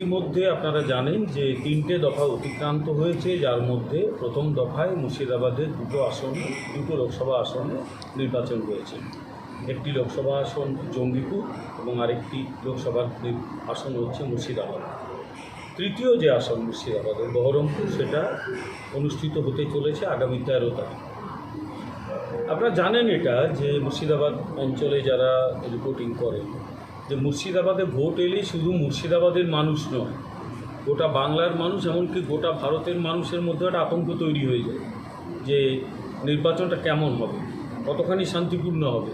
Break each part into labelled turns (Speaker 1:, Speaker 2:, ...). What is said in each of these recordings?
Speaker 1: ইতিমধ্যে আপনারা জানেন যে তিনটে দফা অতিক্রান্ত হয়েছে, যার মধ্যে প্রথম দফায় মুর্শিদাবাদের দুটো আসনে, দুটো লোকসভা আসনে নির্বাচন হয়েছে। একটি লোকসভা আসন জঙ্গিপুর এবং আরেকটি লোকসভার আসন হচ্ছে মুর্শিদাবাদ। তৃতীয় যে আসন মুর্শিদাবাদের বহরমপুর, সেটা অনুষ্ঠিত হতে চলেছে আগামী তেরো তারিখ। আপনারা জানেন এটা যে মুর্শিদাবাদ অঞ্চলে যারা রিপোর্টিং করেন যে মুর্শিদাবাদে ভোট এলেই শুধু মুর্শিদাবাদের মানুষ নয়, গোটা বাংলার মানুষ, এমনকি গোটা ভারতের মানুষের মধ্যে একটা আতঙ্ক তৈরি হয়ে যায় যে নির্বাচনটা কেমন হবে, কতখানি শান্তিপূর্ণ হবে,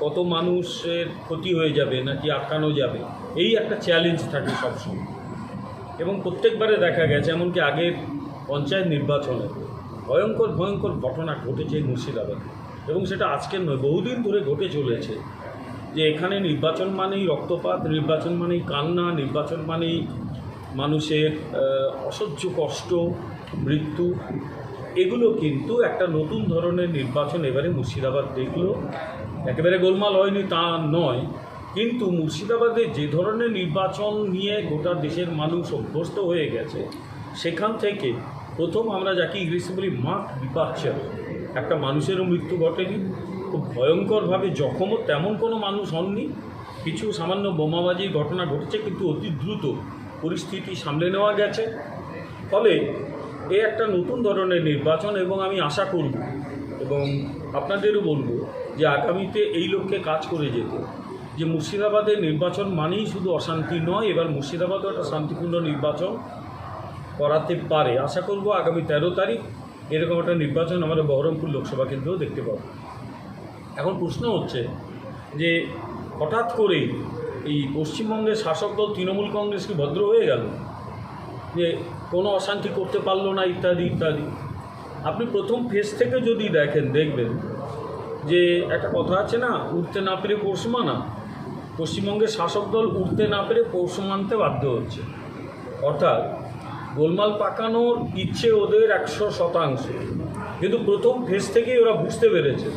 Speaker 1: কত মানুষের ক্ষতি হয়ে যাবে নাকি আটকানো যাবে, এই একটা চ্যালেঞ্জ থাকে সবসময়। এবং প্রত্যেকবারে দেখা গেছে, এমনকি আগের পঞ্চায়েত নির্বাচনে ভয়ঙ্কর ভয়ঙ্কর ঘটনা ঘটেছে মুর্শিদাবাদে। এবং সেটা আজকের নয়, বহুদিন ধরে ঘটে চলেছে। যে এখানে নির্বাচন মানেই রক্তপাত, নির্বাচন মানেই কান্না, নির্বাচন মানেই মানুষের অসহ্য কষ্ট, মৃত্যু। এগুলো কিন্তু একটা নতুন ধরনের নির্বাচন এবারে মুর্শিদাবাদ দেখল। একেবারে গোলমাল হয়নি তা নয়, কিন্তু মুর্শিদাবাদে যে ধরনের নির্বাচন নিয়ে গোটা দেশের মানুষ অভ্যস্ত হয়ে গেছে, সেখান থেকে প্রথম আমরা যাকে ইংরেজি বলি মাঠ ডিপার্চার। একটা মানুষেরও মৃত্যু ঘটেনি। খুব ভয়ঙ্করভাবে জখমও তেমন কোনো মানুষ হননি। কিছু সামান্য বোমাবাজির ঘটনা ঘটেছে, কিন্তু অতি দ্রুত পরিস্থিতি সামলে নেওয়া গেছে। ফলে এ একটা নতুন ধরনের নির্বাচন এবং আমি আশা করব এবং আপনাদেরও বলব যে আগামীতে এই লক্ষ্যে কাজ করে যেতে। যে মুর্শিদাবাদের নির্বাচন মানেই শুধু অশান্তি নয়, এবার মুর্শিদাবাদও একটা শান্তিপূর্ণ নির্বাচন করাতে পারে। আশা করব আগামী তেরো তারিখ এরকম একটা নির্বাচন আমরা বহরমপুর লোকসভা কেন্দ্রেও দেখতে পাবো। এখন প্রশ্ন হচ্ছে যে হঠাৎ করেই এই পশ্চিমবঙ্গের শাসক দল তৃণমূল কংগ্রেস কি ভদ্র হয়ে গেল? যে কোনো অশান্তি করতে পারল না ইত্যাদি ইত্যাদি। আপনি প্রথম ফেজ থেকে যদি দেখেন, দেখবেন যে একটা কথা আছে না উঠতে না পেরে পরশু মানা পশ্চিমবঙ্গের শাসক দল উঠতে না পেরে পরশু মানতে বাধ্য হচ্ছে। অর্থাৎ গোলমাল পাকানোর ইচ্ছে ওদের একশো শতাংশ। কিন্তু প্রথম ফেজ থেকেই ওরা বুঝতে পেরেছে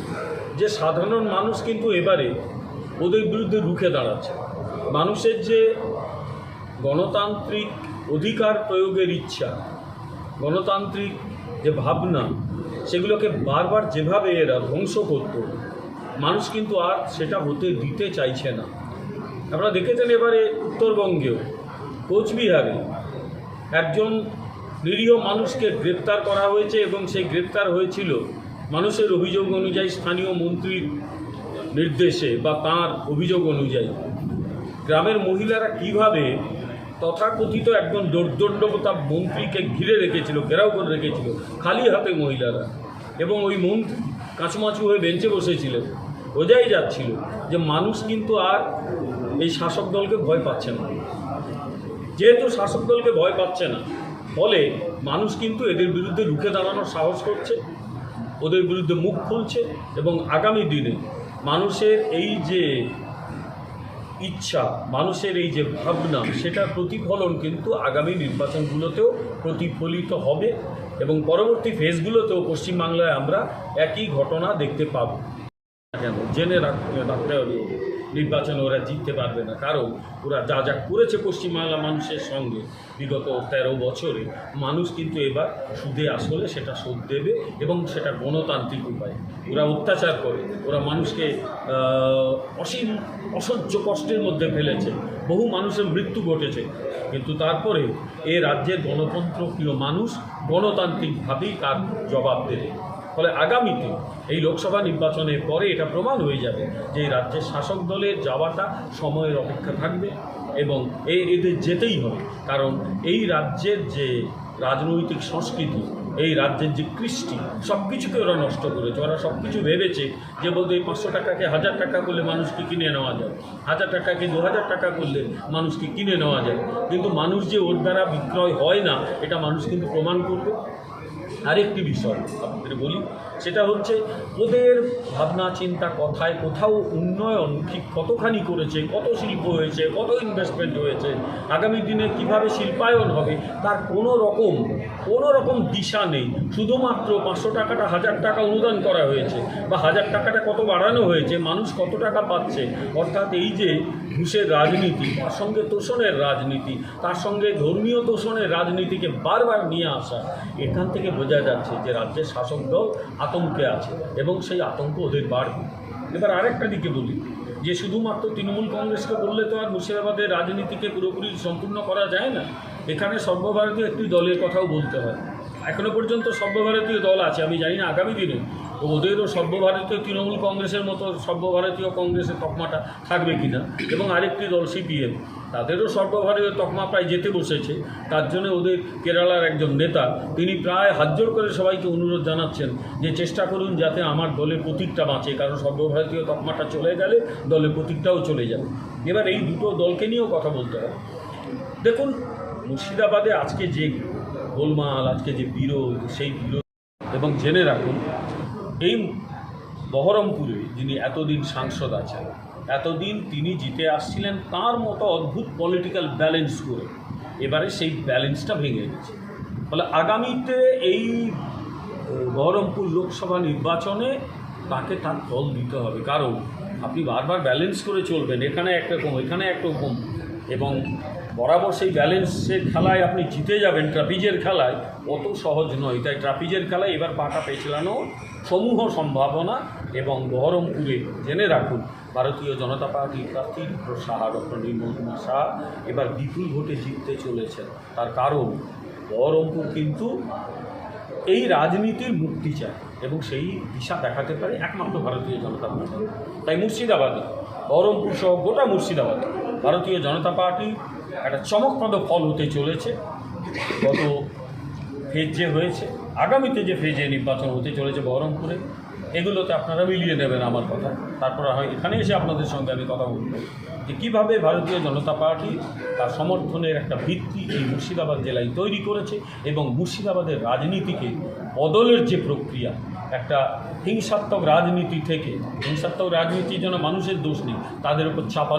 Speaker 1: যে সাধারণ মানুষ কিন্তু এবারে ওদের বিরুদ্ধে রুখে দাঁড়াচ্ছে। মানুষের যে গণতান্ত্রিক অধিকার প্রয়োগের ইচ্ছা, গণতান্ত্রিক যে ভাবনা, সেগুলোকে বারবার যেভাবে এরা ধ্বংস করত, মানুষ কিন্তু আর সেটা হতে দিতে চাইছে না। আপনারা দেখেছেন এবারে উত্তরবঙ্গেও কোচবিহারে একজন নিরীহ মানুষকে গ্রেপ্তার করা হয়েছে এবং সেই গ্রেপ্তার হয়েছিল মানুষের অভিযোগ অনুযায়ী স্থানীয় মন্ত্রীর নির্দেশে বা তার অভিযোগ অনুযায়ী গ্রামের মহিলারা কীভাবে তথাকথিত একজন দোর্দণ্ডতা মন্ত্রীকে ঘিরে রেখেছিল, ঘেরাও করে রেখেছিল, খালি হাতে মহিলারা এবং ওই মন্ত্রী কাঁচুমাচু হয়ে বেঞ্চে বসেছিলেন, বোঝাই যাচ্ছিল যে মানুষ কিন্তু আর এই শাসক দলকে ভয় পাচ্ছে না। যেহেতু শাসক দলকে ভয় পাচ্ছে না, ফলে মানুষ কিন্তু এদের বিরুদ্ধে রুখে দাঁড়ানোর সাহস করছে। ওদের বিরুদ্ধে মুখ খুলছে এবং আগামী দিনে মানুষের এই যে ইচ্ছা, মানুষের এই যে ভাবনা সেটা প্রতিফলন কিন্তু আগামী নির্বাচনগুলোতেও প্রতিফলিত হবে এবং পরবর্তী ফেজগুলোতেও পশ্চিমবাংলায় আমরা একই ঘটনা দেখতে পাবো। কেন? জেনে রাখতে হবে নির্বাচনে ওরা জিততে পারবে না। কারণ ওরা যা যা করেছে পশ্চিমবাংলা মানুষের সঙ্গে বিগত তেরো বছরে, মানুষ কিন্তু এবার সুদে আসলে সেটা শোধ দেবে এবং সেটা গণতান্ত্রিক উপায়। ওরা অত্যাচার করে, ওরা মানুষকে অসীম, অসহ্য কষ্টের মধ্যে ফেলেছে। বহু মানুষের মৃত্যু ঘটেছে। কিন্তু তারপরে এ রাজ্যের গণতন্ত্র প্রিয় মানুষ গণতান্ত্রিকভাবেই তার জবাব দেবে। ফলে আগামীতে এই লোকসভা নির্বাচনের পরে এটা প্রমাণ হয়ে যাবে যে এই রাজ্যের শাসক দলের যাওয়াটা সময়ের অপেক্ষা থাকবে এবং এ- এদের যেতেই হবে। কারণ এই রাজ্যের যে রাজনৈতিক সংস্কৃতি, এই রাজ্যের যে কৃষ্টি সব কিছুকে ওরা নষ্ট করেছে। ওরা সব কিছু ভেবেছে যে বলতে এই পাঁচশো টাকাকে হাজার টাকা করলে মানুষকে কিনে নেওয়া যায়। হাজার টাকাকে দু হাজার টাকা করলে মানুষকে কিনে নেওয়া যায়। কিন্তু মানুষ যে ওর দ্বারা বিক্রয় হয় না, এটা মানুষ কিন্তু প্রমাণ করবে। আরেকটি বিষয় আপনাদের বলি, সেটা হচ্ছে ওদের ভাবনা, চিন্তা, কথায় কোথাও উন্নয়ন ঠিক কতখানি করেছে, কত শিল্প হয়েছে, কত ইনভেস্টমেন্ট হয়েছে, আগামী দিনে কীভাবে শিল্পায়ন হবে, তার কোনো রকম কোনো রকম দিশা নেই। শুধুমাত্র পাঁচশো টাকাটা হাজার টাকা অনুদান করা হয়েছে বা হাজার টাকাটা কত বাড়ানো হয়েছে, মানুষ কত টাকা পাচ্ছে, অর্থাৎ এই যে ঘুষের রাজনীতি, তার সঙ্গে তোষণের রাজনীতি, তার সঙ্গে ধর্মীয় তোষণের রাজনীতিকে বারবার নিয়ে আসা, এখান থেকে বোঝা যাচ্ছে যে রাজ্যের শাসক দল আতঙ্কে আছে এবং সেই আতঙ্ক ওদের বাড়বে। এবার আরেকটা দিকে বলি, যে শুধুমাত্র তৃণমূল কংগ্রেসকে বললে তো আর মুর্শিদাবাদের রাজনীতিকে পুরোপুরি সম্পূর্ণ করা যায় না। এখানে সর্বভারতীয় একটি দলের কথাও বলতে হয়। এখনও পর্যন্ত সর্বভারতীয় দল আছে, আমি জানি না আগামী দিনে। ওদেরও সর্বভারতীয় তৃণমূল কংগ্রেসের মতো সর্বভারতীয় কংগ্রেসের তকমাটা থাকবে কিনা? এবং আরেকটি দল, সিপিএম, তাদেরও সর্বভারতীয় তকমা প্রায় যেতে বসেছে। তার জন্য ওদের কেরালার একজন নেতা, তিনি প্রায় হাতজোর করে সবাইকে অনুরোধ জানাচ্ছেন যে চেষ্টা করুন যাতে আমার দলের প্রতীকটা বাঁচে, কারণ সর্বভারতীয় তকমাটা চলে গেলে দলের প্রতীকটাও চলে যাবে। এবার এই দুটো দলকে নিয়েও কথা বলতে হবে দেখুন, মুর্শিদাবাদে আজকে যে গোলমাল, আজকে যে বিরোধ, সেই বিরোধ এবং জেনে রাখুন এই বহরমপুরে যিনি এতদিন সাংসদ আছেন, এতদিন তিনি জিতে আসছিলেন তার মতো অদ্ভুত পলিটিক্যাল ব্যালেন্স করে। এবারে সেই ব্যালেন্সটা ভেঙে গেছে ফলে আগামীতে এই বহরমপুর লোকসভা নির্বাচনে তাকে তার ফল দিতে হবে। কারণ আপনি বারবার ব্যালেন্স করে চলবেন, এখানে একরকম এখানে একরকম এবং বরাবর সেই ব্যালেন্সের খেলায় আপনি জিতে যাবেন ট্রাপিজের খেলায়, অত সহজ নয়। তাই ট্রাপিজের খেলায় এবার পাটা পেছলানো সমূহ সম্ভাবনা এবং বহরমপুরে জেনে রাখুন। ভারতীয় জনতা পার্টির প্রার্থী ডক্টর সাহা, ডক্টর নির্মল কুমার শাহ এবার বিপুল ভোটে জিততে চলেছেন। তার কারণ, বহরমপুর কিন্তু এই রাজনীতির মুক্তি চায় এবং সেই দিশা দেখাতে পারে একমাত্র ভারতীয় জনতা পার্টি। তাই মুর্শিদাবাদে, বহরমপুর সহ গোটা মুর্শিদাবাদে ভারতীয় জনতা পার্টি একটা চমকপ্রদ ফল হতে চলেছে। গত ফেজ যে হয়েছে, আগামীতে যে ফেজে নির্বাচন হতে চলেছে বহরমপুরে, এগুলোতে আপনারা মিলিয়ে নেবেন আমার কথা। তারপর হয় এখানে এসে আপনাদের সঙ্গে আমি কথা বলব যে কীভাবে ভারতীয় জনতা পার্টি তার সমর্থনের একটা ভিত্তি এই মুর্শিদাবাদ জেলায় তৈরি করেছে এবং মুর্শিদাবাদের রাজনীতিকে বদলের যে প্রক্রিয়া, একটা হিংসাত্মক রাজনীতি থেকে, হিংসাত্মক রাজনীতির জন্য মানুষের দোষ নেই, তাদের উপর চাপা